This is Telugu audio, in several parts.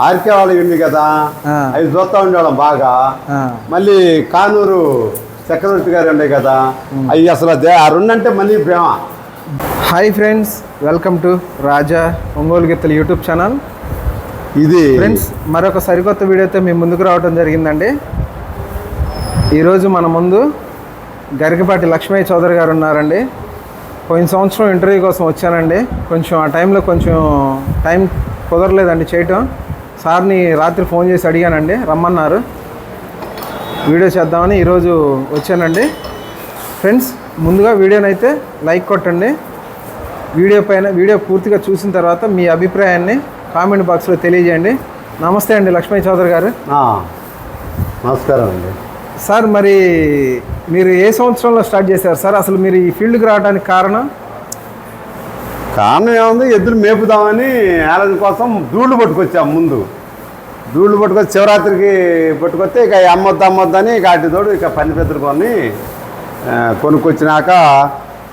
ఆర్కే వాళ్ళు ఉంది కదా. అవి చూస్తూ ఉండేవాళ్ళం బాగా. మళ్ళీ కానూరు చక్రవర్తి గారు ఉండే కదా అవి అసలు అదే ఆ రెండంటే మళ్ళీ ప్రేమ. Hi friends welcome to Raja Ongole గిత్తలు యూట్యూబ్ ఛానల్ ఇది ఫ్రెండ్స్ మరొక సరికొత్త వీడియోతో మీ ముందుకు రావడం జరిగిందండి. ఈరోజు మన ముందు గరికపాటి లక్ష్మయ్య చౌదరి గారు ఉన్నారండి. పోయిన సంవత్సరం ఇంటర్వ్యూ కోసం వచ్చానండి. కొంచెం ఆ టైంలో కొంచెం టైం కుదరలేదండి చేయటం. సార్ని రాత్రి ఫోన్ చేసి అడిగానండి రమ్మన్నారు. వీడియో చేద్దామని ఈరోజు వచ్చానండి. ఫ్రెండ్స్ ముందుగా వీడియోనైతే లైక్ కొట్టండి. వీడియో పైన వీడియో పూర్తిగా చూసిన తర్వాత మీ అభిప్రాయాన్ని కామెంట్ బాక్స్లో తెలియజేయండి. నమస్తే అండి లక్ష్మయ్య చౌదరి గారు. నమస్కారం అండి. సార్ మరి మీరు ఏ సంవత్సరంలో స్టార్ట్ చేశారు? సార్ అసలు మీరు ఈ ఫీల్డ్కి రావడానికి కారణం? కారణం ఏముంది? ఎద్దులు మేపుదామని ఏడాది కోసం దూళ్ళు పట్టుకొచ్చాం ముందు. దూళ్ళు పట్టుకొచ్చి శివరాత్రికి పట్టుకొస్తే ఇక అమ్మొద్దు అమ్మొద్దని ఇక వాటి తోడు ఇక పని పెద్దలు కొని ఆ, కొనుక్కొచ్చినాక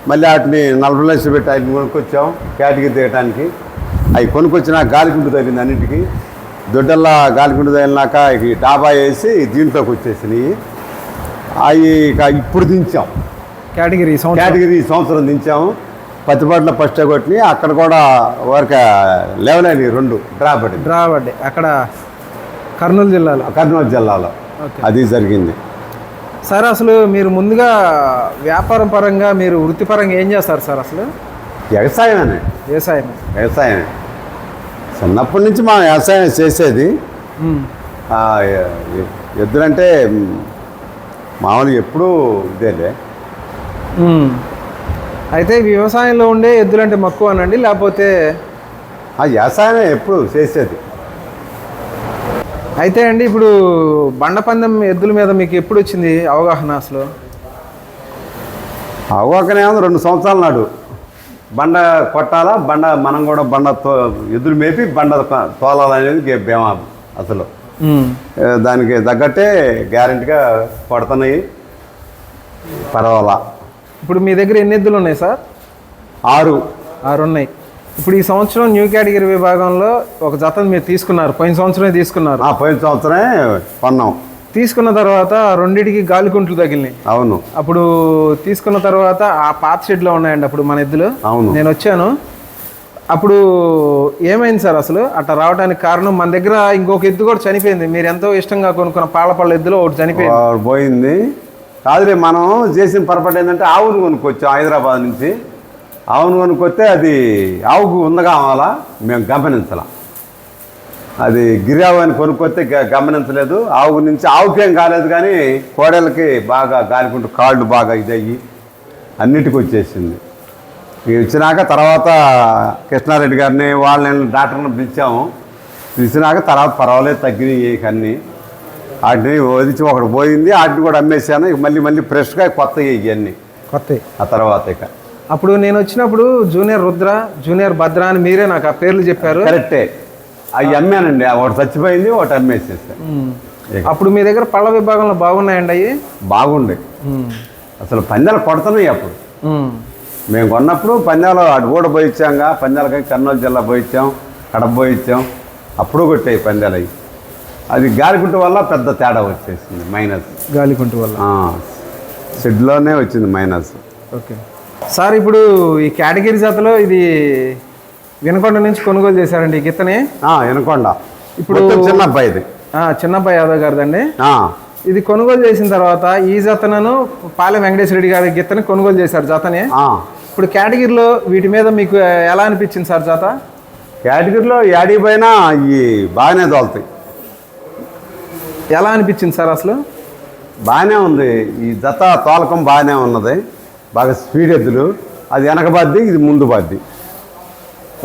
మళ్ళీ వాటిని నలభై లక్షలు పెట్టి వాటిని కొనుక్కొచ్చాం కేటగిరీ దిగటానికి అవి కొనుక్కొచ్చినాక గాలికుంటు తగిలింది అన్నింటికి. దొడ్డల్లా గాలికుంటు తగిలినాక ఇక డాబా వేసి దీంట్లోకి వచ్చేసినాయి. అవి ఇక ఇప్పుడు దించాం. కేటగిరీ కేటగిరీ సంవత్సరం దించాము. పత్తిపాట్ల ఫస్ట్ కొట్టి అక్కడ కూడా వరకు లెవెల్ అయినాయి రెండు. డ్రా పడింది డ్రా పడ్డాయి అక్కడ కర్నూలు జిల్లాలో. కర్నూలు జిల్లాలో. అది జరిగింది. సార్ అసలు మీరు ముందుగా వ్యాపారం పరంగా మీరు వృత్తిపరంగా ఏం చేస్తారు సార్ అసలు? వ్యవసాయమే. వ్యవసాయం వ్యవసాయమే. చిన్నప్పటి నుంచి మా వ్యవసాయం చేసేది. ఎద్దులంటే మ్, మామూలుగా ఎప్పుడూ ఇదేలే. అయితే వ్యవసాయంలో ఉండే ఎద్దులంటే మక్కువ అనండి లేకపోతే ఆ వ్యవసాయమే ఎప్పుడు చేసేది. అయితే అండి ఇప్పుడు బండపందెం ఎద్దుల మీద మీకు ఎప్పుడు వచ్చింది అవగాహన అసలు? అవగాకనే ఉంది రెండు సంవత్సరాల నాడు. బండ కొట్టాలా బండ మనం కూడా బండ తో ఎదురు మేపి బండ తోలాలనేది బేమా అసలు. దానికి తగ్గట్టే గ్యారెంటీగా కొడుతున్నాయి. పర్వాలా. ఇప్పుడు మీ దగ్గర ఎన్ని ఎద్దులు ఉన్నాయి సార్? ఆరు. ఆరు ఉన్నాయి. ఇప్పుడు ఈ సంవత్సరం న్యూ కేటగిరీ విభాగంలో ఒక జతను మీరు తీసుకున్నారు. పోయిన సంవత్సరమే తీసుకున్నారు. ఆ, పోయిన సంవత్సరమే కొన్నాం. తీసుకున్న తర్వాత ఆ రెండిటికి గాలికుంట్లు తగిలినాయి. అవును. అప్పుడు తీసుకున్న తర్వాత ఆ పాత షెడ్లో ఉన్నాయండి అప్పుడు మన ఎద్దులు. అవును. నేను వచ్చాను. అప్పుడు ఏమైంది సార్ అసలు? అట్లా రావడానికి కారణం మన దగ్గర ఇంకొక ఎద్దు కూడా చనిపోయింది. మీరు ఎంతో ఇష్టంగా కొనుక్కున్న పాలపళ్ళ ఎద్దులో ఒకటి చనిపోయింది. వాడు పోయింది. కాదులే మనం చేసిన పొరపాటు ఏంటంటే ఆవును కొనుక్కొచ్చాం హైదరాబాద్ నుంచి. ఆవును కొనుక్కొస్తే అది ఆవుకు ఉందగా అవ్వాలా మేము గమనించాల. అది గిరావు అని కొనుక్కొస్తే గ- గమనించలేదు. ఆవు నుంచి ఆవుకేం కాలేదు కానీ కోడలకి బాగా గాలికుంటూ కాళ్ళు బాగా ఇదయ్యి అన్నిటికీ వచ్చేసింది. ఇక వచ్చినాక తర్వాత కృష్ణారెడ్డి గారిని వాళ్ళని డాక్టర్ని పిలిచాము. పిలిచినాక తర్వాత పర్వాలేదు తగ్గినాయి అన్నీ. వాటిని వదిలించి ఒకటి పోయింది వాటిని కూడా అమ్మేసాను ఇక మళ్ళీ మళ్ళీ ఫ్రెష్గా కొత్త ఇవన్నీ కొత్త ఆ తర్వాత ఇక. అప్పుడు నేను వచ్చినప్పుడు జూనియర్ రుద్ర జూనియర్ భద్ర అని మీరే నాకు ఆ పేర్లు చెప్పారు. కరెక్టే. అవి అమ్మానండి. ఒకటి చచ్చిపోయింది ఒకటి అమ్మేసేసాను అప్పుడు మీ దగ్గర పళ్ళ విభాగంలో బాగున్నాయండి అవి బాగుండే. అసలు పందాలు కొడుతున్నాయి అప్పుడు. మేము. కొన్నప్పుడు పందాలు అటు కూడా పోయిచ్చాంగా పందాలకి కర్నూలు జిల్లా పోయిచ్చాం కడప పోయిచ్చాం. అప్పుడు కొట్టాయి పందాలు అవి అది గాలికుంట వల్ల పెద్ద తేడా వచ్చేసింది మైనస్ గాలికుంటు వల్ల. షెడ్లోనే వచ్చింది మైనస్ ఓకే. సార్ ఇప్పుడు ఈ కేటగిరీ జాతలో ఇది వినకొండ నుంచి కొనుగోలు చేశారండి ఈ గిత్తని? వినకొండ. ఇప్పుడు- చిన్న అబ్బాయిది. ఆ, చిన్నబ్బాయి యాదవ్ గారిదండి. ఇది కొనుగోలు చేసిన తర్వాత ఈ జతనను పాలెం వెంకటేశ్వర రెడ్డి గారి గిత్తని కొనుగోలు చేశారు జతని. ఇప్పుడు కేటగిరీలో వీటి మీద మీకు ఎలా అనిపించింది సార్ జత? కేటగిరీలో యాడి పైన ఈ బాగానే తోలుతాయి. ఎలా అనిపించింది సార్ అసలు? బాగానే ఉంది. ఈ జత తోలకం బాగానే ఉన్నది. బాగా స్పీడ్ ఎద్దులు. అది వెనక బాద్ది ఇది ముందు బాద్ది.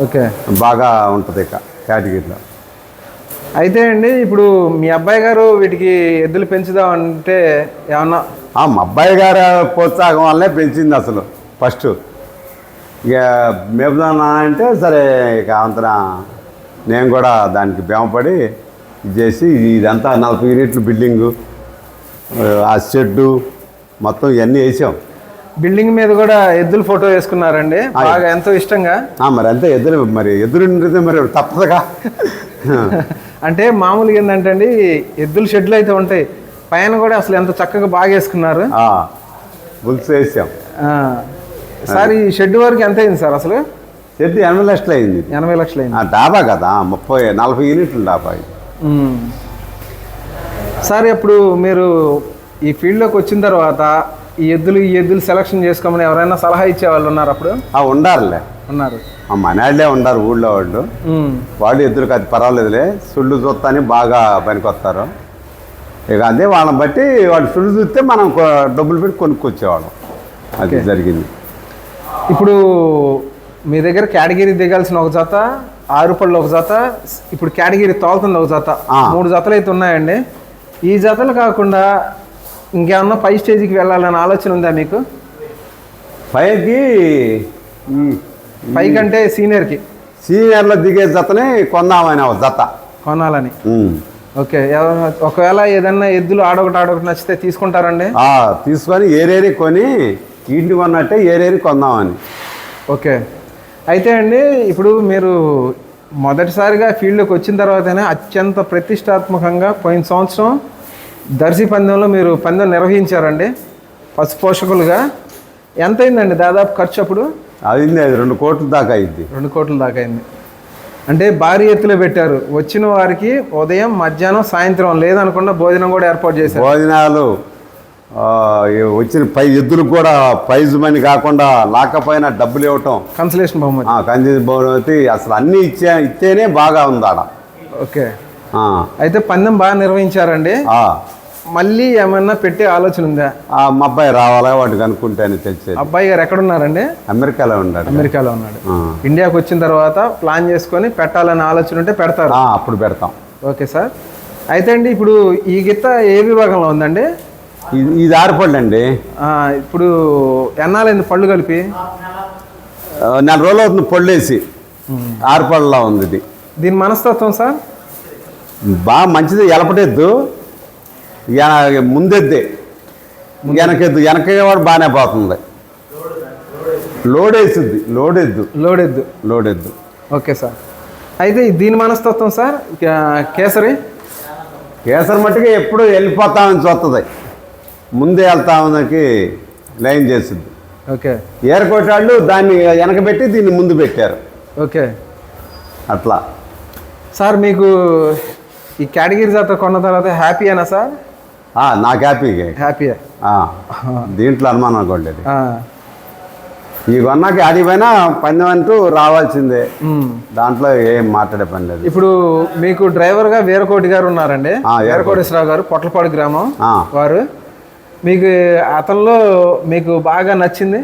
ఓకే. బాగా ఉంటుంది ఇక కేటగిరీలో. అయితే అండి ఇప్పుడు మీ అబ్బాయి గారు వీటికి ఎద్దులు పెంచుదాం అంటే ఏమన్నా? ఆ, మా అబ్బాయి గారి ప్రోత్సాహం వల్లే పెంచింది అసలు ఫస్ట్ ఇక మేపుదాం అంటే సరే ఇక అంతన నేను కూడా దానికి బేమపడి చేసి ఇదంతా నలభై యూనిట్లు బిల్డింగు ఆ షెడ్డు మొత్తం ఇవన్నీ వేసాం. బిల్డింగ్ మీద కూడా ఎద్దుల ఫోటో వేసుకున్నారండి. బాగా ఎంతో ఇష్టంగా. మరి అంతే ఎదురు మరి ఎదురు మరి తప్పదుగా. అంటే మామూలుగా ఏంటంటే అండి ఎద్దుల షెడ్లు అయితే ఉంటాయి. పైన కూడా అసలు ఎంత చక్కగా బాగా వేసుకున్నారు. బుల్స్ వేసాం. సార్ ఈ షెడ్ వరకు ఎంత అయింది సార్ అసలు? చెట్టు ఎనభై లక్షలు అయింది. ఎనభై లక్షలు అయింది. ఆ డాబా కదా ముప్పై నలభై యూనిట్లు డాబా మ్మ్. సార్ ఇప్పుడు మీరు ఈ ఫీల్డ్లోకి వచ్చిన తర్వాత ఈ ఎద్దులు ఈ ఎద్దులు సెలక్షన్ చేసుకోమని ఎవరైనా సలహా ఇచ్చే వాళ్ళు ఉన్నారు అప్పుడు? ఆ ఉండారులే. ఉన్నారు. ఆ మనాళ్ళే ఉండారు ఊళ్ళో వాళ్ళు. వాళ్ళు ఎద్దులకు అది పర్వాలేదులే. సుళ్ళు చూస్తాని బాగా పనికొస్తారు. ఇక అదే వాళ్ళని బట్టి వాళ్ళు సుళ్ళు చూస్తే మనం డబ్బులు పెట్టి కొనుక్కొచ్చేవాళ్ళం. అది జరిగింది. ఇప్పుడు మీ దగ్గర కేటగిరీ దిగాల్సిన ఒక జత ఆరు పళ్ళు ఒక జత ఇప్పుడు కేటగిరీ తోలుతుంది ఒక జత. మూడు జతలు అయితే ఉన్నాయండి. ఈ జతలు కాకుండా ఇంకేమన్నా పై స్టేజ్కి వెళ్ళాలనే ఆలోచన ఉందా మీకు? పైకి పై కంటే సీనియర్కి. సీనియర్లో దిగే జతని కొందామని ఒక జత. కొనాలని. ఓకే ఒకవేళ ఏదన్నా ఎద్దులు ఆడొకటి ఆడొకటి నచ్చితే తీసుకుంటారండి? తీసుకొని ఏరేరి కొని ఇంటికి కొన్నట్టే ఏరేరి కొందామని. ఓకే. అయితే అండి ఇప్పుడు మీరు మొదటిసారిగా ఫీల్డ్లోకి వచ్చిన తర్వాతనే అత్యంత ప్రతిష్టాత్మకంగా పోయిన సంవత్సరం దర్శి పందెంలో మీరు పందెం నిర్వహించారండి. పశు పోషకులుగా. ఎంత అయిందండి దాదాపు ఖర్చు అప్పుడు? అయింది అది రెండు కోట్ల దాకా అయింది. రెండు కోట్ల దాకా అయింది. అంటే భారీ ఎత్తులో పెట్టారు. వచ్చిన వారికి ఉదయం మధ్యాహ్నం సాయంత్రం లేదనకుండా భోజనం కూడా ఏర్పాటు చేశారు. భోజనాలు వచ్చిన పై ఎద్దులకు కూడా ప్రైజ్ మనీ కాకుండా లాకపోయినా డబ్బులు ఇవ్వటం. కన్సలేషన్ బహుమతి. కంది భవనవతి అసలు అన్నీ ఇచ్చే ఇస్తేనే బాగా ఉంది ఆడ. ఓకే. అయితే పందెం బాగా నిర్వహించారండి. మళ్ళీ ఏమన్నా పెట్టే ఆలోచన ఉందా? మా అబ్బాయి రావాలా వాటికి అనుకుంటేనే తెచ్చేది. అబ్బాయి గారు ఎక్కడున్నారండి? అమెరికాలో ఉన్నాడు. అమెరికాలో ఉన్నాడు. ఇండియాకి వచ్చిన తర్వాత ప్లాన్ చేసుకొని పెట్టాలనే ఆలోచన ఉంటే పెడతారు. అప్పుడు పెడతాం. Okay sir. అయితే అండి ఇప్పుడు ఈ గిత్త ఏ విభాగంలో ఉందండి? ఇది ఇది ఆరిపండి ఆ, ఇప్పుడు ఎన్నాలైంది పళ్ళు కలిపి? నెల రోజులు అవుతుంది పొళ్ళేసి. ఆరుపళ్ళలో ఉంది ఇది. దీని మనస్తత్వం సార్? బాగా మంచిది ఎలపటెద్దు. ముందెద్దే. వెనకెద్దు. వెనకేవాడు బాగానే పోతుంది. లోడేసిద్ది లోడెద్దు. లోడెద్దు. లోడెద్దు. Okay sir. అయితే దీని మనస్తత్వం సార్ కేసరి? కేసరి మట్టుకి ఎప్పుడు వెళ్ళిపోతామని చూస్తుంది ముందే వెళ్తామనికి లైన్ చేసిద్ది ఓకే. ఏరకొట్టాళ్ళు దాన్ని వెనకబెట్టి దీన్ని ముందు పెట్టారు. ఓకే. అట్లా. సార్ మీకు ఈ కేటగిరీ జాతర కొన్న తర్వాత హ్యాపీయేనా సార్? ఆ, నాకు హ్యాపీగా హ్యాపీయే ఆ, దీంట్లో అనుమానం ఆ, ఈ కొన్నాక ఆడిపోయినా పందెం అంటూ రావాల్సిందే. దాంట్లో ఏం మాట్లాడే పని లేదు. ఇప్పుడు మీకు డ్రైవర్గా వీరకోటి గారు ఉన్నారండి. వీరకోటేశ్వరరావు గారు పొట్లపాడు గ్రామం వారు. మీకు అతనిలో మీకు బాగా నచ్చింది?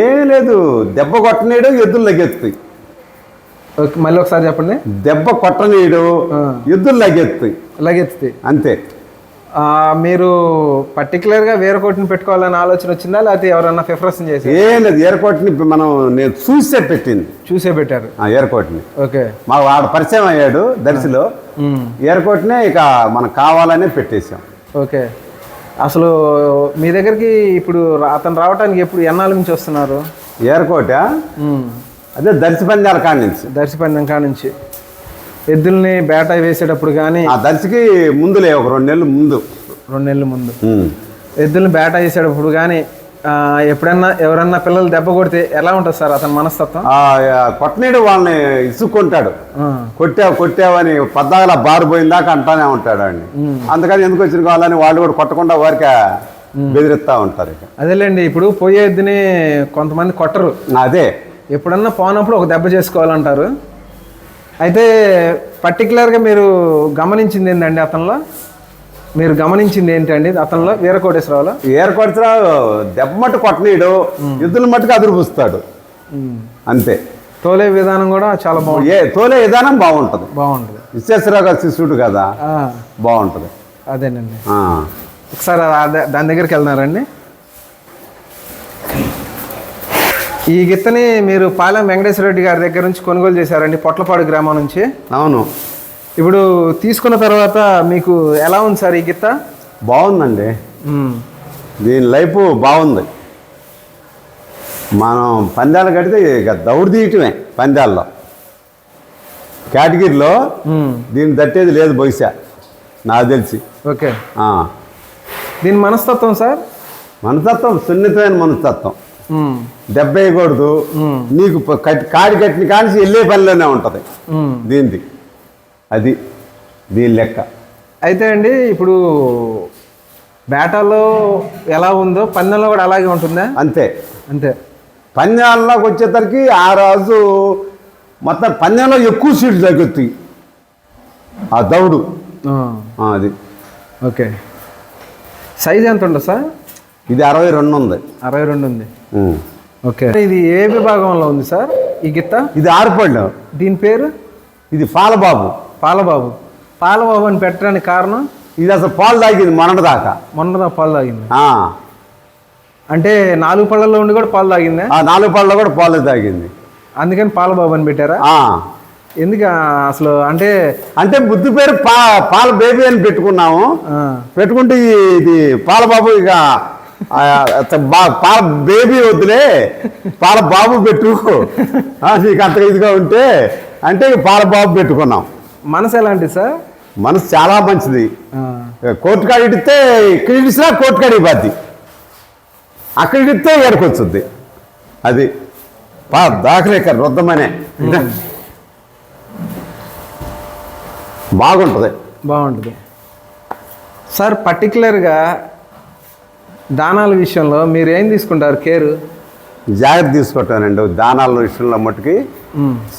ఏమీ లేదు. దెబ్బ కొట్టనీడు ఎద్దులు లగ్గెత్తుతాయి ఓకే, మళ్ళీ ఒకసారి చెప్పండి. దెబ్బ కొట్టనీడు ఆ. ఎద్దులు లగ్గెత్తుతాయి లగెత్తి అంతే. మీరు పర్టికులర్గా వీరకోటిని పెట్టుకోవాలని ఆలోచన వచ్చిందా? లేకపోతే ఎవరన్నా ప్రిఫరెన్స్ చేసి ఏం లేదు. ఎయిర్కోట్ని మనం నేను చూసే పెట్టింది. చూసే పెట్టారు. ఆ ఎయిర్కోట్ని ఓకే. మా వాడు పరిచయం అయ్యాడు దర్శిలో. ఎయిర్కోట్నే ఇక మనకు కావాలనే పెట్టేశాం. ఓకే. అసలు మీ దగ్గరికి ఇప్పుడు అతను రావడానికి ఎప్పుడు ఎన్నాళ్ళ నుంచి వస్తున్నారు? ఎయిర్కోట. అదే దర్శి పందాల కాడి నుంచి. దర్శిపందెం కాడ నుంచి. ఎద్దుల్ని బేట వేసేటప్పుడు కానీ ఆ దర్శికి ముందులే ఒక రెండు నెలలు ముందు. రెండు నెలల ముందు. ఎద్దుల్ని బేట వేసేటప్పుడు కానీ ఎప్పుడన్నా ఎవరన్నా పిల్లలు దెబ్బ కొడితే ఎలా ఉంటుంది సార్ అతని మనస్తత్వం? కొట్టనీడు వాళ్ళని ఇసుక్కుంటాడు. కొట్టావు కొట్టావని పద్దాగల బారు పోయిన దాకా అంటానే ఉంటాడు అండి అందుకని ఎందుకు వచ్చిన కావాలని వాళ్ళు కూడా కొట్టకుండా వారికి బెదిరిస్తూ ఉంటారు అదేలేండి ఇప్పుడు పోయే ఎద్దుని కొంతమంది కొట్టరు. అదే. ఎప్పుడన్నా పోనప్పుడు ఒక దెబ్బ చేసుకోవాలంటారు. అయితే పర్టికులర్గా మీరు గమనించింది ఏంటండి అతనిలో? మీరు గమనించింది ఏంటండి అతనిలో వీరకోటేశ్వరరావులో? కొడతాడు దెబ్బ మట్టు కొట్టనీడు ఎద్దుల మట్టుకు అదురుపుస్తాడు. అంతే. తోలే విధానం కూడా చాలా బాగుంటుంది. ఏ తోలే విధానం బాగుంటుంది. బాగుంటుంది. విశ్వేశ్వరరావు గారి శిష్యుడు కదా బాగుంటుంది. అదేనండి. ఒకసారి దాని దగ్గరికి వెళ్తున్నారండి ఈ గిత్తని మీరు పాలెం వెంకటేశ్వర రెడ్డి గారి దగ్గర నుంచి కొనుగోలు చేశారండి పొట్లపాడు గ్రామం నుంచి. అవును. ఇప్పుడు తీసుకున్న తర్వాత మీకు ఎలా ఉంది సార్ ఈ గిత్త? బాగుందండి. దీని లైఫ్ బాగుంది. మనం పందాలు కడితే ఇక దౌడు తీయటమే పందాల్లో. కేటగిరీలో దీన్ని తట్టేది లేదు బహుశా నాకు తెలిసి. ఓకే. దీని మనస్తత్వం సార్? మనస్తత్వం సున్నితమైన మనస్తత్వం. దెబ్బ వేయకూడదు నీకు కాడి కట్టిన కానిసి వెళ్ళే పనిలోనే ఉంటుంది. దీనిది అది దీని లెక్క. అయితే అండి ఇప్పుడు బేటాలో ఎలా ఉందో పందెంలో కూడా అలాగే ఉంటుందా? అంతే. అంతే. పందాల్లోకి వచ్చేసరికి ఆ రోజు మొత్తం పందెంలో ఎక్కువ సీట్లు తగ్గుతాయి ఆ దౌడు. అది. ఓకే. సైజ్ ఎంత ఉంటుంది సార్? ఇది అరవై రెండు ఉంది. అరవై రెండు ఉంది. ఓకే. ఇది ఏ విభాగంలో ఉంది సార్ ఈ గిత్త? ఇది ఆరుపళ్ళు దీని పేరు? ఇది పాలబాబు. పాలబాబు. పాలబాబు అని పెట్టడానికి కారణం? ఇది అసలు పాలు తాగింది మొన్నటి దాకా. మొన్న పాలు తాగింది. అంటే నాలుగు పళ్ళల్లో ఉండి కూడా పాలు తాగిందా? ఆ నాలుగు పళ్ళలో కూడా పాలు తాగింది. అందుకని పాలబాబు అని పెట్టారా? ఎందుకు అసలు అంటే అంటే ముద్దు పేరు పా పాల బేబీ అని పెట్టుకున్నాము. పెట్టుకుంటే ఇది పాలబాబు ఇక పాల బేబీ వద్దులే పాల బాబు పెట్టు. నీకు అంత ఇదిగా ఉంటే అంటే పాల బాబు పెట్టుకున్నాం. మనసు ఎలాంటిది సార్? మనసు చాలా మంచిది. కోర్టు కాడ ఇడితే ఇక్కడ కోర్టు కాడ ఇవ్వద్ది. అక్కడ ఇడితే ఏడుకొచ్చుద్ది అది పా దాఖలేక రుద్దమనే. బాగుంటుంది. బాగుంటుంది. సార్ పర్టికులర్గా దానాల విషయంలో మీరు ఏం తీసుకుంటారు కేరు? జాగ్రత్త తీసుకుంటానండి. దానాల విషయంలో మట్టుకి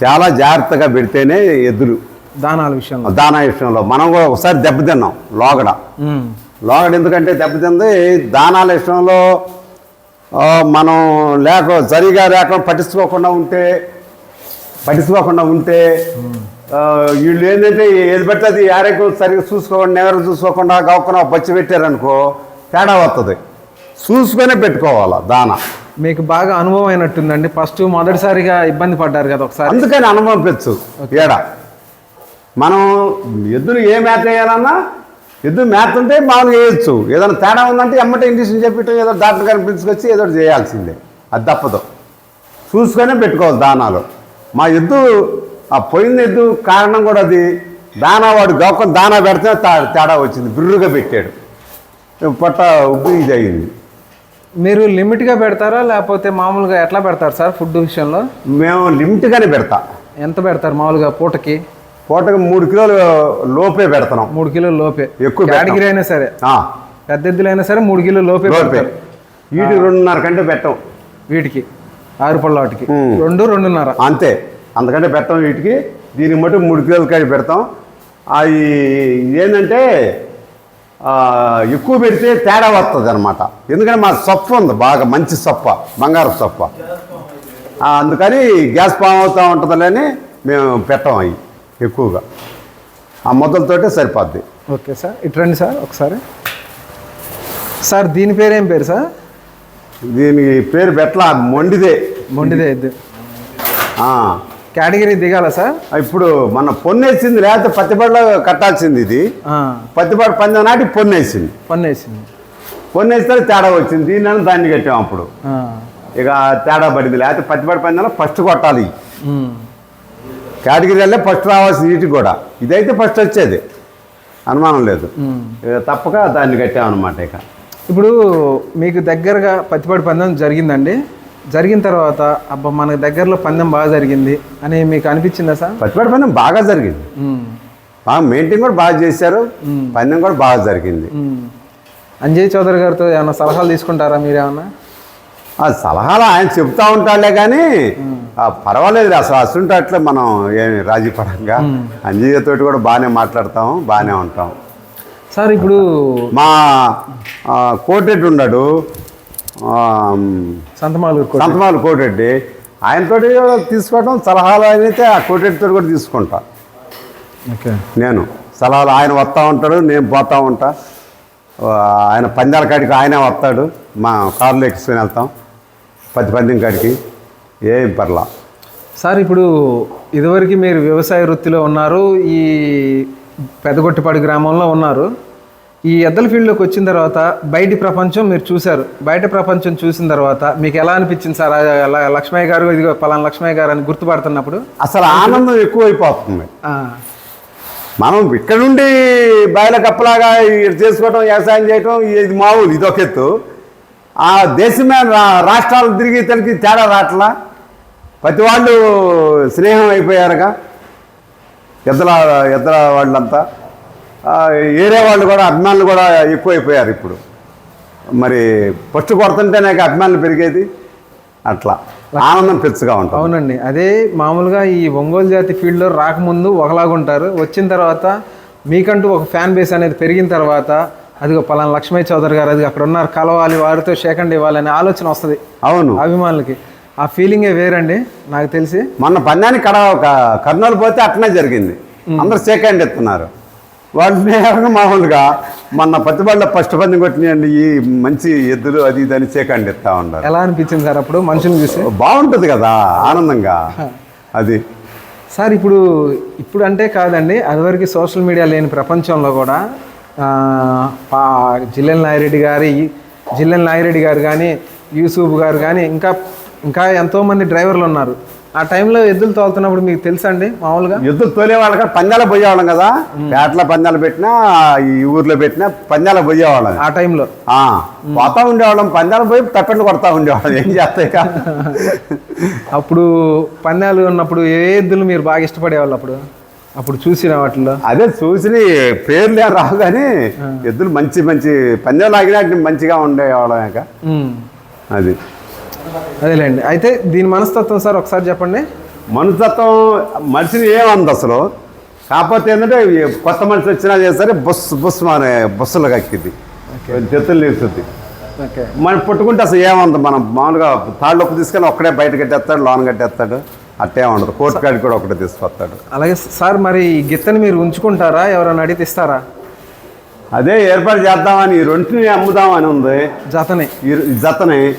చాలా జాగ్రత్తగా పెడితేనే ఎద్దులు దానాల విషయంలో. దానా విషయంలో మనం కూడా ఒకసారి దెబ్బతిన్నాం లోగడ. లోగడ ఎందుకంటే దెబ్బతింది దానాల విషయంలో మనం లేక సరిగా లేక పట్టించుకోకుండా ఉంటే పట్టించుకోకుండా ఉంటే వీళ్ళు ఏంటంటే ఏది పడితే అది ఆరోగ్యం సరిగ్గా చూసుకోకుండా నెగరు చూసుకోకుండా గవ్వకుండా పచ్చి పెట్టారనుకో తేడా వస్తుంది చూసుకొనే పెట్టుకోవాలా దాన. మీకు బాగా అనుభవం అయినట్టుందండి. ఫస్ట్ మొదటిసారిగా ఇబ్బంది పడ్డారు కదా ఒకసారి. అందుకని అనుభవం పెచ్చు ఏడ? మనం ఎద్దులు ఏ మేత వేయాలన్నా ఎద్దు మేత ఉంటే మామూలుగా వేయచ్చు. ఏదైనా తేడా ఉందంటే ఎమ్మటే ఇండిషన్ చెప్పిట్టు ఏదో డాక్టర్ గారిని పిలుచుకొచ్చి ఏదో చేయాల్సిందే. అది తప్పదు. చూసుకొనే పెట్టుకోవాలి దానాలు. మా ఎద్దు ఆ పోయిన ఎద్దు కారణం కూడా అది. దానా వాడు గౌకం దానా పెడితే తా- తేడా వచ్చింది. బిర్రుగా పెట్టాడు. పొట్ట ఉబ్బి ఇది అయింది. మీరు లిమిట్గా పెడతారా? లేకపోతే మామూలుగా ఎట్లా పెడతారు సార్ ఫుడ్ విషయంలో? మేము లిమిట్గానే పెడతా. ఎంత పెడతారు మామూలుగా పూటకి? పూటకి మూడు కిలోలు లోపే పెడతాం. మూడు కిలోల లోపే. ఎక్కువ. కేటగిరీ అయినా సరే. పెద్ద ఎద్దులైనా సరే మూడు కిలోల లోపే లోపే. పెడతారు. వీటి రెండున్నర కంటే పెట్టం. వీటికి ఆరు పళ్ళ వాటికి. రెండు రెండున్నర. అంతే. అందుకంటే పెట్టం వీటికి. దీనికి మటు మూడు కిలోల కాడి పెడతాం. అవి ఏంటంటే ఎక్కువ పెడితే తేడా వస్తుంది అనమాట ఎందుకంటే మా సొప్ప ఉంది బాగా మంచి సొప్ప బంగారు సొప్ప. అందుకని గ్యాస్ పామ్ అవుతూ ఉంటుందని మేము పెట్టం అవి ఎక్కువగా. ఆ మొదలతోటే సరిపోద్ది. ఓకే సార్ ఇటు రండి సార్ ఒకసారి. సార్ దీని పేరు ఏం పేరు సార్? దీనికి పేరు పెట్టలా మొండిదే. మొండిదే ఆ. కేటగిరీ దిగాల సార్? ఇప్పుడు మన పొన్నేసింది లేకపోతే పత్తిబడిలో కట్టాల్సింది ఇది. ఆ, పత్తిబడి పందెం నాటి పొన్నేసింది. పన్ను వేసింది పొన్నేస్తే తేడా వచ్చింది. దీన్ని దాన్ని కట్టాం అప్పుడు? ఇక తేడా పడింది. లేకపోతే పత్తిబడి పందెంలో ఫస్ట్ కొట్టాలి. కేటగిరీలే ఫస్ట్ రావాల్సింది వీటికి కూడా. ఇదైతే ఫస్ట్ వచ్చేది. అనుమానం లేదు. తప్పక దాన్ని కట్టామన్నమాట ఇక. ఇప్పుడు మీకు దగ్గరగా పత్తిపాటి పందెం జరిగిందండి. జరిగిన తర్వాత అబ్బా మన దగ్గరలో పందెం బాగా జరిగింది అని మీకు అనిపించిందా సార్? పత్తిబడి పందెం బాగా జరిగింది. బాగా మెయింటైన్ కూడా బాగా చేశారు. పందెం కూడా బాగా జరిగింది. అంజయ్ చౌదరి గారితో ఏమైనా సలహాలు తీసుకుంటారా మీరేమన్నా? ఆ సలహాలు ఆయన చెప్తా ఉంటాడులే కానీ పర్వాలేదు అసలు అసలు అట్లా మనం ఏమి రాజీ పడంగా. అంజయ్యతోటి కూడా బాగానే మాట్లాడతాం బాగానే ఉంటాం. సార్ ఇప్పుడు మా ఆ, కోటిరెడ్డి ఉన్నాడు. సంతమాలు సంతమాల కోటిరెడ్డి ఆయనతోటి కూడా తీసుకోవడం సలహాలు అయితే ఆ కోటిరెడ్డితో కూడా తీసుకుంటా. ఓకే. నేను సలహాలు ఆయన వస్తూ ఉంటాడు నేను పోతూ ఉంటా. ఆయన పందాల కాడికి ఆయనే వస్తాడు. మా కారులో ఎక్కించుకొని వెళ్తాం. పది పందెం కాడికి. ఏం పర్లా. సార్ ఇప్పుడు ఇదివరకు మీరు వ్యవసాయ వృత్తిలో ఉన్నారు ఈ పెదగొట్టిపాడు గ్రామంలో ఉన్నారు. ఈ ఎద్దల ఫీల్డ్లోకి వచ్చిన తర్వాత బయటి ప్రపంచం మీరు చూశారు. బయట ప్రపంచం చూసిన తర్వాత మీకు ఎలా అనిపించింది సార్? లక్ష్మయ్య గారు ఇదిగో పలానా లక్ష్మయ్య గారు అని గుర్తుపడుతున్నప్పుడు? అసలు ఆనందం ఎక్కువైపోతుంది. మనం ఇక్కడ నుండి బయల కప్పలాగా ఇది చేసుకోవటం వ్యవసాయం చేయటం ఇది మామూలు ఇదొక ఎత్తు. ఆ దేశమే రాష్ట్రాలు తిరిగి తిరిగి తేడా రాట్లా ప్రతి వాళ్ళు స్నేహం అయిపోయారుగా. ఎద్దల ఎద్దల వాళ్ళంతా. ఏరే వాళ్ళు కూడా అభిమానులు కూడా ఎక్కువైపోయారు ఇప్పుడు. మరి ఫస్ట్ కొడుతుంటేనే అభిమానులు పెరిగేది. అట్లా. ఆనందం పెచ్చుగా ఉంటుంది. అవునండి. అదే మామూలుగా ఈ ఒంగోలు జాతి ఫీల్డ్లో రాకముందు ఒకలాగా ఉంటారు. వచ్చిన తర్వాత మీకంటూ ఒక ఫ్యాన్ బేస్ అనేది పెరిగిన తర్వాత అదిగో పలానా లక్ష్మయ్య చౌదరి గారు అది అక్కడ ఉన్నారు. కలవాలి వారితో షేకండ్ ఇవ్వాలనే ఆలోచన వస్తుంది. అవును. అభిమానులకి. ఆ ఫీలింగే వేరండి నాకు తెలిసి. మొన్న పందానికి కడ ఒక కర్నూలు పోతే అట్నే జరిగింది. అందరూ సేకండ్ ఎత్తున్నారు. వాళ్ళు మామూలుగా మొన్న పత్తిబడిలో ఫస్ట్ పందెం కొట్టినాయండి ఈ మంచి ఎద్దులు అది ఇది అని సేకండ్ ఎత్తా ఉన్నారు. ఎలా అనిపించింది సార్ అప్పుడు మనుషులు చూసి? బాగుంటుంది కదా ఆనందంగా. అది. సార్ ఇప్పుడు ఇప్పుడు అంటే కాదండి అదివరకు సోషల్ మీడియా లేని ప్రపంచంలో కూడా జిల్లెన్ నాగిరెడ్డి గారి జిల్లెన్ నాగిరెడ్డి గారు కానీ యూసుఫ్ గారు కానీ ఇంకా ఇంకా ఎంతోమంది డ్రైవర్లు ఉన్నారు. ఆ టైంలో ఎద్దులు తోలుతున్నప్పుడు మీకు తెలుసా అండి? మామూలుగా? ఎద్దులు తోలేవాళ్ళు కదా పందాలు పోయేవాళ్ళం కదా. పేటలో పందాలు పెట్టినా ఈ ఊర్లో పెట్టినా పందాలు పోయేవాళ్ళం. ఆ టైంలో. పోతా ఉండేవాళ్ళం. పందాలు పోయి తప్పండి కొడతా ఉండేవాళ్ళం. ఏం చేస్తాయి అప్పుడు పందాలు ఉన్నప్పుడు ఏ ఎద్దులు మీరు బాగా ఇష్టపడేవాళ్ళు అప్పుడు? అప్పుడు చూసిన వాటిల్లో? అదే చూసి పేర్లే రావు కానీ ఎద్దులు మంచి మంచి పందెం లాగినా మంచిగా ఉండేవాళ్ళం ఇక. అది. అదేలేండి. అయితే దీని మనస్తత్వం సార్ ఒకసారి చెప్పండి. మనస్తత్వం మనిషిని ఏమంది అసలు? కాకపోతే ఏంటంటే కొత్త మనిషి వచ్చినా చేసరే బుస్ బుస్ అనే బస్సులు కక్కింది చెత్తులు నిలుస్తుంది ఓకే. మనం పుట్టుకుంటే అసలు ఏమంది మనం మామూలుగా తాళ్ళొప్పు తీసుకొని ఒక్కడే బయట కట్టేస్తాడు లోన్ కట్టేస్తాడు అట్టే ఉండదు. కోర్టు కాడికి కూడా ఒకటే తీసుకొస్తాడు. అలాగే సార్ మరి గిత్తని మీరు ఉంచుకుంటారా? ఎవరైనా అడిగితే ఇస్తారా? అదే ఏర్పాటు చేద్దామని ఈ రెంటిని అమ్ముదామని ఉంది. జతని. జతని.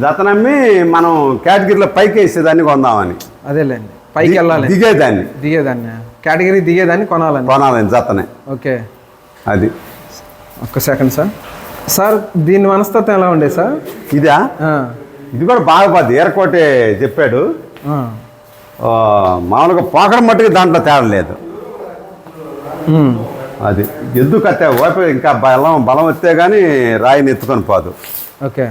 జతనమ్మి మనం కేటగిరీలో పైకి వేసేదాన్ని కొందామని. అదేలేండి. పైకి వెళ్ళాలి. దిగేదాన్ని. దిగేదాన్ని. కేటగిరీ దిగేదాన్ని కొనాలని. కొనాలని జతనే. ఓకే. అది. ఒక్క సెకండ్ సార్. సార్ దీని మనస్తత్వం ఎలా ఉండే సార్? ఇదా? ఇది కూడా బాగా ఏరకోటే చెప్పాడు. మామూలుగా పోకడం మట్టుకు దాంట్లో తేడా లేదు. అది. ఎద్దు కట్టే ఓపి ఇంకా బలం బలం వస్తే కానీ రాయిని ఎత్తుకొని పోదు. ఓకే.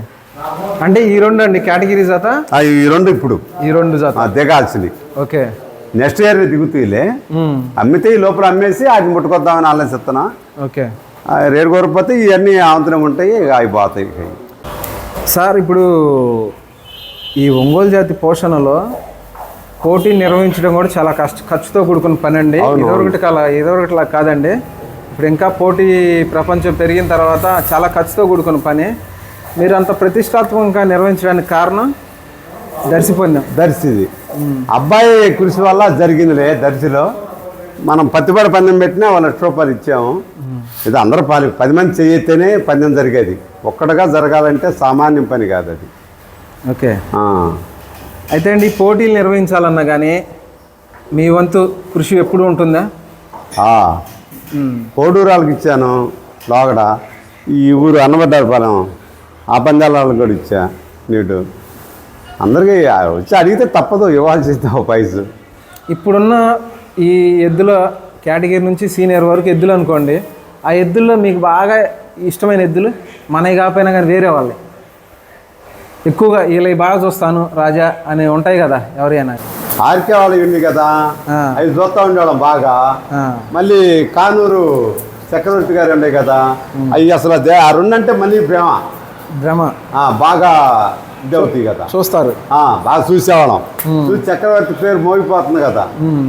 అంటే ఈ రెండు అండి కేటగిరీ జత? ఆ, ఈ రెండు ఇప్పుడు. ఈ రెండు జత. దిగాల్సింది ఓకే. నెక్స్ట్ ఇయర్ దిగుతీలే. అమ్మితే ఈ లోపల అమ్మేసి అది ముట్టుకొద్దామని ఆలోచిస్తున్నా ఓకే. రేటు కోరకపోతే ఇవన్నీ ఆంతరం ఉంటాయి అయిపోతాయి ఇక. సార్ ఇప్పుడు ఈ ఒంగోలు జాతి పోషణలో పోటీ నిర్వహించడం కూడా చాలా కష్ట ఖర్చుతో కూడుకున్న పని అండి. ఇదొకటి కల ఇదొకటిలా కాదండి. ఇప్పుడు ఇంకా పోటీ ప్రపంచం పెరిగిన తర్వాత చాలా ఖర్చుతో కూడుకున్న పని. మీరు అంత ప్రతిష్టాత్మకంగా నిర్వహించడానికి కారణం దర్శిపొందాం దర్శిది. అబ్బాయి కృషి వల్ల జరిగిందిలే దర్శిలో. మనం పత్తిపడి పందెం పెట్టినా వాళ్ళ లక్ష రూపాయలు ఇచ్చాము. ఇది అందరూ పాలి పది మంది చేయొత్తేనే పందెం జరిగేది. ఒక్కడగా జరగాలంటే సామాన్యం పని కాదు అది. ఓకే. అయితే అండి పోటీలు నిర్వహించాలన్నా కానీ మీ వంతు కృషి ఎప్పుడు ఉంటుందా? కోడూరాలకు ఇచ్చాను లోగడ. ఈ ఊరు అన్నబడ్డారపాలెం ఆ పందాల వాళ్ళకి కూడా ఇచ్చా నీటు. అందరికీ వచ్చి అడిగితే తప్పదు ఇవ్వాల్సింది ఒక పైసు ఇప్పుడున్న ఈ ఎద్దుల కేటగిరీ నుంచి సీనియర్ వరకు ఎద్దులు అనుకోండి ఆ ఎద్దుల్లో మీకు బాగా ఇష్టమైన ఎద్దులు మనవి కాకపోయినా కానీ వేరే వాళ్ళే. ఎక్కువగా వీళ్ళవి బాగా చూస్తాను రాజా అని ఉంటాయి కదా ఎవరైనా. ఆర్కే వాళ్ళు ఉంది కదా. అవి చూస్తూ ఉండేవాళ్ళం బాగా. మళ్ళీ కానూరు చక్రవర్తి గారు ఉండే కదా అవి అసలు ఆ రెండంటే మళ్ళీ ప్రేమ భ్రమ. ఆ, బాగా ఇది అవుతాయి కదా. చూస్తారు. ఆ, బాగా చూసేవాళ్ళం. చూసి చక్రవర్తి పేరు మోగిపోతుంది కదా.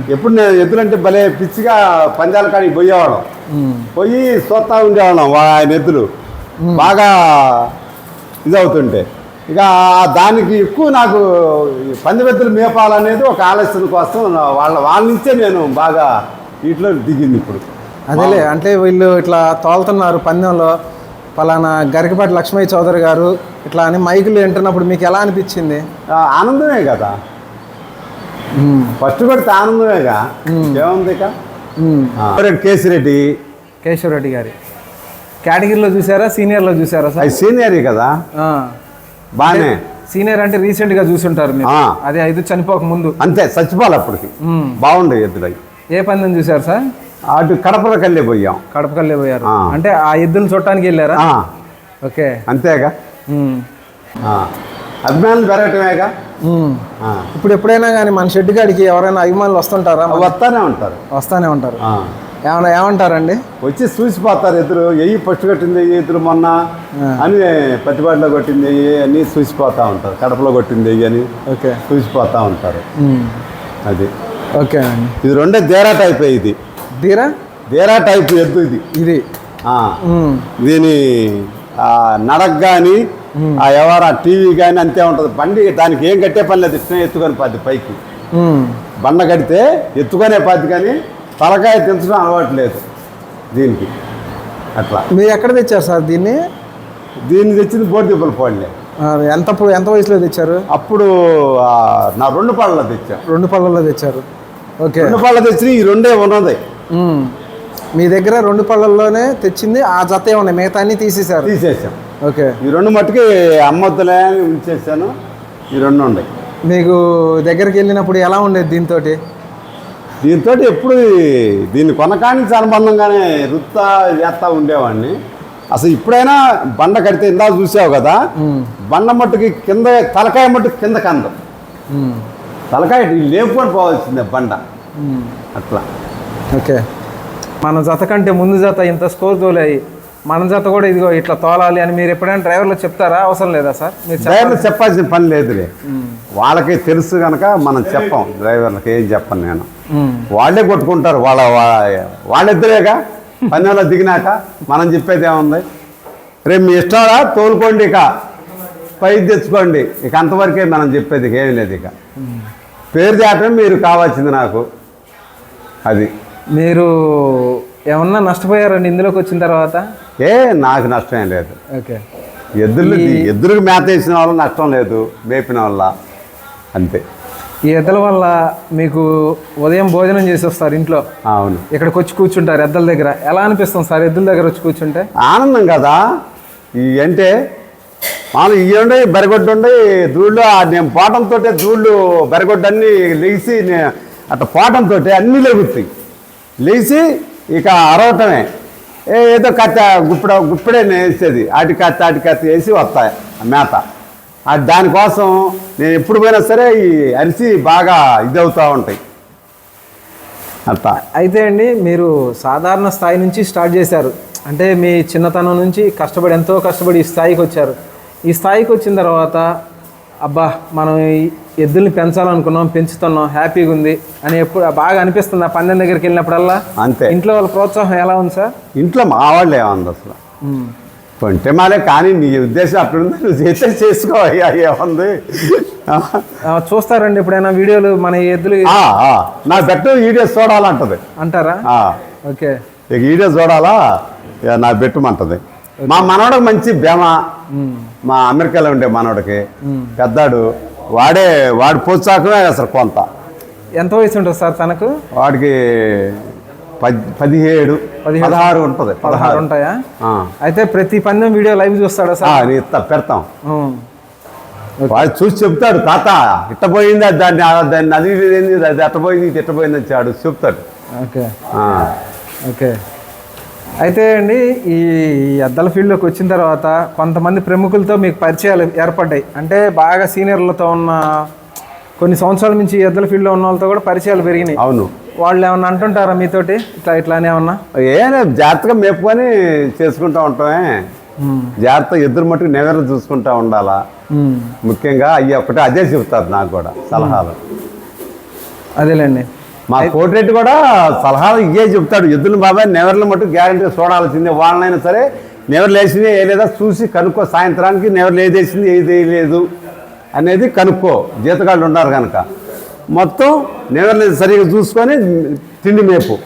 ఎప్పుడు నేను ఎద్దులంటే భలే పిచ్చిగా పందాల కాడికి పోయేవాళ్ళం. పోయి చూస్తా ఉండేవాళ్ళం ఆయన ఎద్దులు. బాగా ఇదవుతుంటే. ఇక దానికి ఎక్కువ నాకు పందిబెద్దులు మేపాలనేది ఒక ఆలోచన కోసం వాళ్ళ వాళ్ళ నుంచే నేను బాగా వీటిలో దిగింది ఇప్పుడు. అదేలే అంటే వీళ్ళు ఇట్లా తోలుతున్నారు పందెంలో. పలానా గరికపాటి లక్ష్మయ్య చౌదరి గారు ఇట్లా అని మైకులు వింటున్నప్పుడు మీకు ఎలా అనిపించింది? ఆనందమే కదా. ఫస్ట్ పెడితే ఆనందమేగా? ఏముంది ఇక. కేసిరెడ్డి కేశవరెడ్డి గారి. కేటగిరీలో చూసారా? సీనియర్లో చూసారా సార్? సీనియర్ కదా. ఆ. బాగానే సీనియర్ అంటే రీసెంట్గా చూసుంటారు మీరు. ఆ. అదే ఐదు చనిపోక ముందు. అంతే చచ్చిపోవాలి అప్పటికి. బాగుండే ఎద్దులు ఏ పందెం చూసారు సార్? అటు కడపలోకి వెళ్ళి పోయాం. కడపకల్లే పోయారు. అంటే ఆ ఎద్దులు చూడటానికి వెళ్ళారా? ఓకే. అంతేగా. అభిమానులు పెరగటమేగా? ఇప్పుడు ఎప్పుడైనా కానీ మన షెడ్ కాడికి ఎవరైనా అభిమానులు వస్తుంటారా? వస్తానే ఉంటారు. వస్తానే ఉంటారు. ఏమన్నా ఏమంటారండి? వచ్చి చూసిపోతారు ఎదురు ఎయ్యి ఫస్ట్ కొట్టింది ఎయ్యి ఎదురు మొన్న అని పత్తిపాటిలో కొట్టింది ఎయ్యి అని చూసిపోతా ఉంటారు. కడపలో కొట్టింది ఎయ్యి అని ఓకే. చూసిపోతా ఉంటారు. అది. ఓకే అండి. ఇది రెండే దేరా టైప్ ఇది. దీరా? దేరా టైప్ ఎద్దు ఇది. ఇది. దీని ఆ, నడక కానీ ఆ ఎవరు ఆ టీవీ కానీ అంతే ఉంటుంది. బండి దానికి ఏం కట్టే పని లేదు. ఇష్టం ఎత్తుకొని పద్ది పైకి. బండ కడితే ఎత్తుకొనే పద్ది కానీ తలకాయ తెంచడం అలవాటు లేదు దీనికి. అట్లా. మీరు ఎక్కడ తెచ్చారు సార్ దీన్ని? దీన్ని తెచ్చింది బోర్దిబ్బల పోలే ఆ, ఎంత ఎంత వయసులో తెచ్చారు? అప్పుడు నా రెండు పళ్ళ తెచ్చా. రెండు పళ్ళల్లో తెచ్చారు. ఓకే. రెండు పళ్ళ తెచ్చి ఈ రెండే ఉన్నది. మీ దగ్గర రెండు పళ్ళల్లోనే తెచ్చింది ఆ జత ఉన్నాయి మిగతా అన్ని తీసేశారు. తీసేసాం. ఓకే. ఈ రెండు మట్టుకి అమ్మొద్దులే అని ఉంచేసాను. ఈ రెండు ఉన్నాయి. మీకు దగ్గరికి వెళ్ళినప్పుడు ఎలా ఉండేది దీంతో దీంతో ఎప్పుడు దీన్ని కొనకానికి అనుబంధంగానే రుత్తా చేస్తా ఉండేవాడిని. అసలు ఇప్పుడైనా బండ కడితే ఇందా చూసావు కదా బండ మట్టుకి కింద తలకాయ మట్టుకు కింద కంద. తలకాయ లేపుకొని పోవాల్సిందే బండ. అట్లా. ఓకే. మన జత కంటే ముందు జత ఇంత స్కోర్ తోలాయి. మన జత కూడా ఇదిగో ఇట్లా తోలాలి అని మీరు ఎప్పుడైనా డ్రైవర్లు చెప్తారా? అవసరం లేదా సార్? మీరు డ్రైవర్లు చెప్పాల్సిన పని లేదులే. వాళ్ళకి తెలుసు కనుక మనం చెప్పం. డ్రైవర్లకు ఏం చెప్పను నేను. వాళ్ళే కొట్టుకుంటారు. వాళ్ళ వాళ్ళిద్దరేగా? పందెంలో దిగినాక మనం చెప్పేది ఏముంది? రేపు మీ ఇష్టంరా? తోలుకోండి ఇక. పై తెచ్చుకోండి. ఇక అంతవరకే మనం చెప్పేది ఇక ఏం లేదు ఇక. పేరు తేటం మీరు కావాల్సింది నాకు. అది. మీరు ఏమన్నా నష్టపోయారండి ఇందులోకి వచ్చిన తర్వాత? ఏ నాకు నష్టం ఏం లేదు. ఓకే. ఎద్దులు ఎద్దులకు మేత వేసిన వల్ల నష్టం లేదు. మేపిన వల్ల అంతే. ఈ ఎద్దల వల్ల మీకు ఉదయం భోజనం చేసి వస్తారు ఇంట్లో. అవును. ఇక్కడికి వచ్చి కూర్చుంటారు ఎద్దల దగ్గర. ఎలా అనిపిస్తుంది సార్ ఎద్దుల దగ్గర వచ్చి కూర్చుంటే? ఆనందం కదా. ఈ అంటే మామూలు ఇవి ఉండే బెరగొడ్డు ఉండే దూళ్ళు నేను పోవడంతో దూళ్ళు బెరగొడ్డు అన్నీ లేచి అట్లా పోవడంతో అన్నీ లేగుతాయి. లేచి ఇక అరవటమే. ఏ ఏదో కత్త గుప్పిడ గుప్పిడే వేసేది. అటు కత్త అటు కత్త వేసి వస్తాయి ఆ మేత. దానికోసం నేను ఎప్పుడు పోయినా సరే ఈ అరిసి బాగా ఇదవుతూ ఉంటాయి. అట్లా అయితే అండి మీరు సాధారణ స్థాయి నుంచి స్టార్ట్ చేశారు. అంటే మీ చిన్నతనం నుంచి కష్టపడి ఎంతో కష్టపడి ఈ స్థాయికి వచ్చారు. ఈ స్థాయికి వచ్చిన తర్వాత అబ్బా మనం ఎద్దుల్ని పెంచాలనుకున్నాం పెంచుతున్నాం హ్యాపీగా ఉంది అని ఎప్పుడు బాగా అనిపిస్తుంది? ఆ పందెం దగ్గరికి వెళ్ళినప్పుడల్లా? అంతే. ఇంట్లో వాళ్ళ ప్రోత్సాహం ఎలా ఉంది సార్? ఇంట్లో మా వాళ్ళు ఏముంది అసలు? కొంటే మాలే కానీ నీ ఉద్దేశం అట్లుంది. నువ్వు చేస్తే చేసుకో. అయ్యా ఏముంది? చూస్తారండి ఎప్పుడైనా వీడియోలు మన ఎద్దులు నా బెట్టు వీడియోస్ చూడాలంటది. అంటారా? ఓకే. ఇక వీడియోస్ చూడాలా? నా బెట్టుమంటది మా మనవడికి మంచి బేమ మా అమెరికాలో ఉండే మనవడికి. పెద్దాడు. వాడే వాడి ప్రోత్సాహమే అసలు కొంత. ఎంత వయసు ఉంటుంది సార్ తనకు? వాడికి పదిహేడు. పదహారు ఉంటుంది పదహారు ఉంటాయా. అయితే ప్రతి పందెం వీడియో లైవ్ చూస్తాడా సార్? పెడతాం. వాడు చూసి చెప్తాడు తాత ఇట్ట పోయింది అది దాన్ని దాన్ని అది అది అట్ట పోయింది ఇది ఇట్ట పోయింది అని వాడు చెప్తాడు. ఓకే. ఓకే. అయితే అండి ఈ అద్దల ఫీల్డ్లోకి వచ్చిన తర్వాత కొంతమంది ప్రముఖులతో మీకు పరిచయాలు ఏర్పడ్డాయి. అంటే బాగా సీనియర్లతో ఉన్న కొన్ని సంవత్సరాల నుంచి ఈ ఎద్దల ఫీల్డ్లో ఉన్న వాళ్ళతో కూడా పరిచయాలు పెరిగినాయి. అవును. వాళ్ళు ఏమన్నా అంటుంటారా మీతోటి? ఇట్లా ఇట్లానే ఏమన్నా? ఏ జాగ్రత్తగా మేపుకొని చేసుకుంటా ఉంటామే. జాగ్రత్త ఎదురు మట్టుకు నెవరు చూసుకుంటా ఉండాలా. ముఖ్యంగా అయ్యి ఒకటే అదే చెబుతారు నాకు కూడా సలహాలు. అదేలేండి. మా కోటిరెడ్డి కూడా సలహాలు ఇవే చెప్తాడు ఎద్దులు బాబాయ్ నెవర్ల మటుకు గ్యారంటీ చూడాల్సిందే. వాళ్ళనైనా సరే నెవరు లేచింది ఏ లేదా చూసి కనుక్కో. సాయంత్రానికి నెవరు లేదేసింది ఏది లేదు అనేది కనుక్కో. జీతగాళ్ళు ఉన్నారు కనుక. మొత్తం నెవర్లు సరిగా చూసుకొని తిండి మేపు.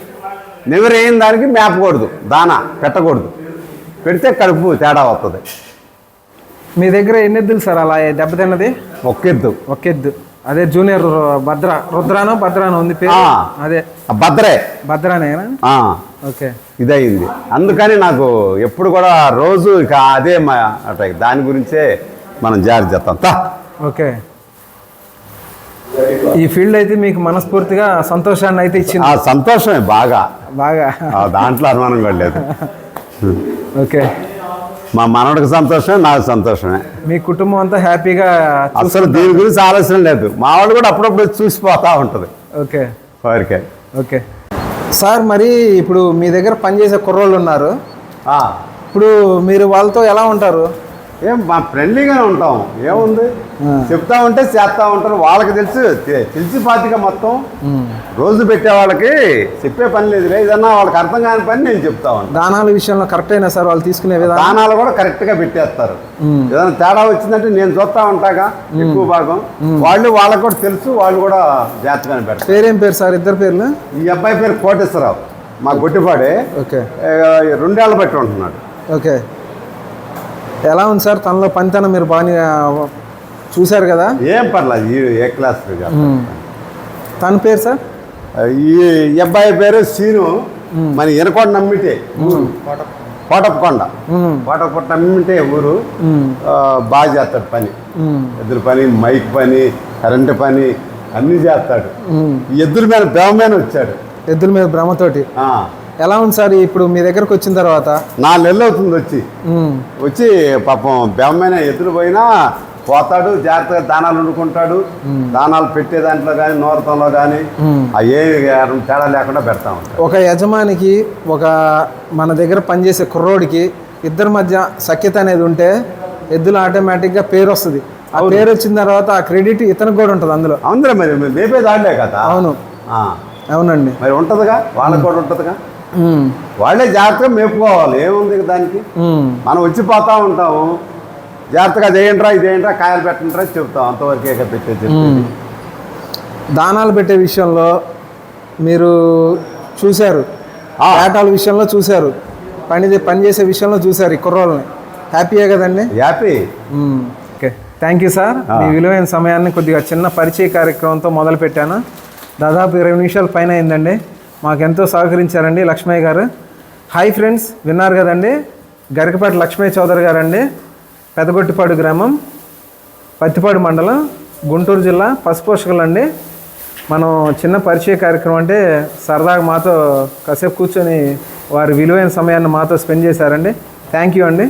నెవరు అయిన దానికి మేపకూడదు. దానా పెట్టకూడదు. పెడితే కడుపు తేడా వస్తుంది మీ దగ్గర ఎన్ని ఎద్దులు సార్ అలా దెబ్బతిన్నది ఒక్క ఎద్దు ఒక ఎద్దు అదే జూనియర్ భద్ర రుద్రానో భద్రానో ఉంది పేరు? ఆ. అదే. భద్రే. భద్రానేనా ఆ, ఓకే. ఇదయింది. అందుకని నాకు ఎప్పుడు కూడా రోజు ఇక అదే మా అట దాని గురించే మనం జాగ్రత్త చేస్తాం తా. ఓకే. ఈ ఫీల్డ్ అయితే మీకు మనస్ఫూర్తిగా సంతోషాన్ని అయితే ఇచ్చింది. ఆ సంతోషమే బాగా. బాగా. దాంట్లో అనుమానం కూడా లేదు. ఓకే. మా మనవడికి సంతోషమే నాకు సంతోషమే. మీ కుటుంబం అంతా హ్యాపీగా అసలు దీని గురించి ఆలోచన లేదు. మా వాడు కూడా అప్పుడప్పుడు చూసిపోతా ఉంటుంది. ఓకే. వారికే ఓకే. సార్ మరి ఇప్పుడు మీ దగ్గర పనిచేసే కుర్రోళ్ళు ఉన్నారు. ఇప్పుడు మీరు వాళ్ళతో ఎలా ఉంటారు? ఏం మా ఫ్రెండ్లీగానే ఉంటాం. ఏముంది? చెప్తా ఉంటే చేస్తా ఉంటారు. వాళ్ళకి తెలుసు. తెలిసి పాతిగా మొత్తం. రోజు పెట్టే వాళ్ళకి చెప్పే పని లేదు ఏదన్నా వాళ్ళకి అర్థం కాని పని నేను చెప్తా ఉంటాను దానాల విషయంలో కరెక్ట్ అయినా సార్ వాళ్ళు తీసుకునే విధానం? దానాలు కూడా కరెక్ట్గా పెట్టేస్తారు. ఏదైనా తేడా వచ్చిందంటే నేను చూస్తా ఉంటాగా ఎక్కువ భాగం. వాళ్ళు వాళ్ళకి కూడా తెలుసు. వాళ్ళు కూడా జాగ్రత్తగానే పెడతారు. పేరేం పేరు సార్? ఇద్దరు పేర్లు? ఈ అబ్బాయి పేరు కోటేశ్వరరావు. మా గొట్టిపాడే ఓకే. ఏ, రెండేళ్ళ బట్టి ఉంటున్నాడు. ఓకే. ఎలా ఉంది సార్? తనలో పనితనం మీరు బాగా చూశారు కదా? ఏం పర్లేదు ఏ క్లాస్. తన పేరు సార్? ఈ అబ్బాయి పేరు సీను. మన ఎనకొండ నమ్మితే ఊరు. కోటప్పకొండ. కోటప్పకొండ నమ్మితే ఊరు. బాగా చేస్తాడు పని. ఎద్దుల పని మైక్ పని కరెంటు పని అన్నీ చేస్తాడు. ఎద్దుల మీద బేవ మీద వచ్చాడు. ఎద్దుల మీద భ్రమతోటి ఆ, ఎలా ఉంది సార్ ఇప్పుడు మీ దగ్గరకు వచ్చిన తర్వాత? నాలుగు నెలలు అవుతుంది వచ్చి. వచ్చి పాపం బేవ మీద ఎద్దులు పోయినా పోతాడు జాగ్రత్తగా దానాలు వండుకుంటాడు. దానాలు పెట్టే దాంట్లో కానీ నూరతంలో కానీ ఏ తేడా లేకుండా పెడతా ఉంటాడు. ఒక యజమానికి ఒక మన దగ్గర పనిచేసే కుర్రోడికి ఇద్దరి మధ్య సఖ్యత అనేది ఉంటే ఎద్దులు ఆటోమేటిక్గా పేరు వస్తుంది. ఆ పేరు వచ్చిన తర్వాత ఆ క్రెడిట్ ఇతనికి కూడా ఉంటుంది అందులో. అందరూ మరి మేపే దాడిలే కదా. అవును. అవునండి. మరి ఉంటుందిగా? వాళ్ళకి కూడా ఉంటుందిగా. వాళ్ళే జాగ్రత్తగా మేపుకోవాలి. ఏముంది దానికి. మనం వచ్చి పోతా ఉంటాము. జాగ్రత్తగా అదేంట్రా ఇదేంట్రా కాయలు పెట్టంట్రా చెప్తాం. అంతవరకే ఇక చెప్పేది. దానాలు పెట్టే విషయంలో మీరు చూశారు. ఆ. ఆటాల విషయంలో చూశారు. పని పని చేసే విషయంలో చూశారు ఈ కుర్రోళ్ళని. హ్యాపీయే కదండి? Happy. Okay. Thank you sir. మీ విలువైన సమయాన్ని కొద్దిగా చిన్న పరిచయ కార్యక్రమంతో మొదలు పెట్టాను దాదాపు ఇరవై నిమిషాల పైన అయిందండి. మాకెంతో సహకరించారండి లక్ష్మయ్య గారు. హాయ్ ఫ్రెండ్స్ విన్నారు కదండి? గరికపాటి లక్ష్మయ్య చౌదరి గారండి. పెదగొట్టిపాడు గ్రామం పత్తిపాడు మండలం గుంటూరు జిల్లా పసుపోషకలు అండి మనం చిన్న పరిచయ కార్యక్రమం అంటే సరదాగా మాతో కాసేపు కూర్చొని వారి విలువైన సమయాన్ని మాతో స్పెండ్ చేశారండి. థ్యాంక్ యూ అండి.